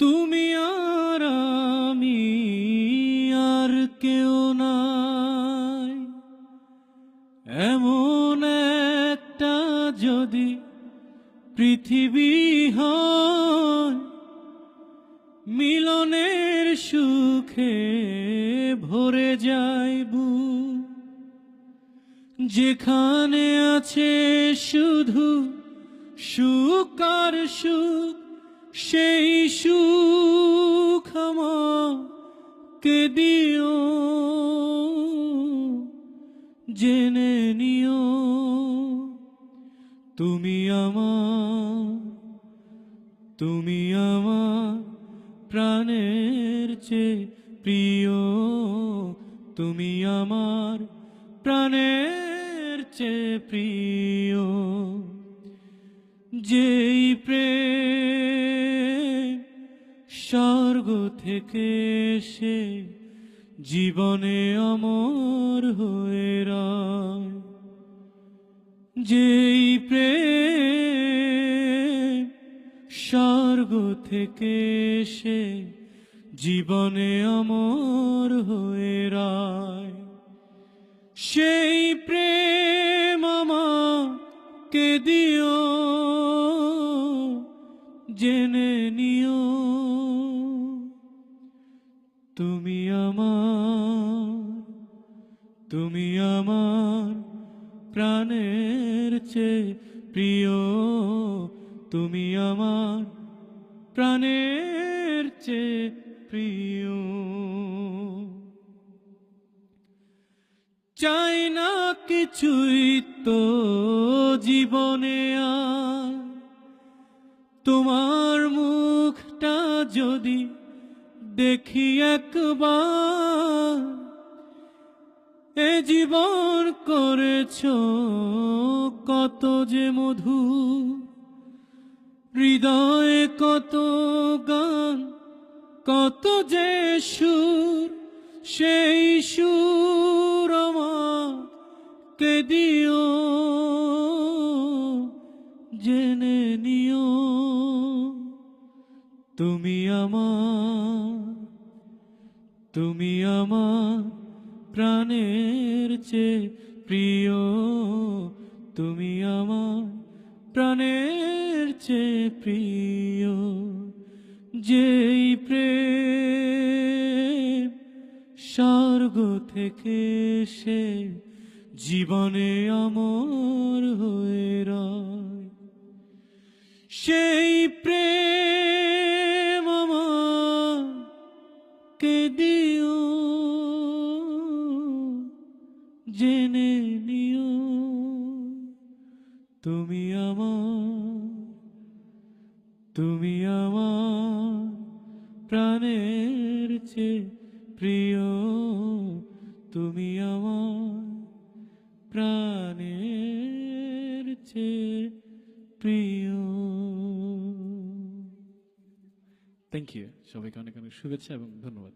তুমি আর আমি আর কেউ নাই। এমন একটা যদি পৃথিবী হয়, মিলনের সুখে ভরে যাইব যেখানে আছে শুধু সুখ আর সুখ সেই সুখ আমাকে দিও, জেনে নিও। তুমি আমার তুমি আমার প্রাণের চেয়ে প্রিয়। তুমি আমার প্রাণের চেয়ে প্রিয়। যেই প্রেম স্বর্গ থেকে সে জীবনে অমর হয়ে যেই প্রেম স্বর্গ থেকে সে জীবনে অমর হয়ে সেই প্রেম আমাকে দিও, জেনে নিও। তুমি আমার তুমি আমার প্রাণের চেয়ে প্রিয়। তুমি আমার প্রাণের চেয়ে প্রিয়। চাই না কিছুই তো জীবনে আর। তোমার মুখটা যদি দেখি একবার, এ জীবন করেছ কত যে মধু হৃদয়ে কত গান, কত যে সুর, সেই সুর আমাকে দিও, জেনে নিও। তুমি আমার তুমি আমার প্রাণের চেয়ে প্রিয়। তুমি আমার প্রাণের চেয়ে প্রিয়। যেই প্রেম স্বর্গ থেকে সে জীবনে আমার হয়ে রয়, সেই প্রেম আমাকে দিও, জেনে নিও। তুমি আমার তুমি আমার প্রাণের চেয়ে প্রিয়। তুমি আমার প্রাণের চেয়ে প্রিয়। থ্যাংক ইউ সবাইকে অনেক অনেক শুভেচ্ছা এবং ধন্যবাদ।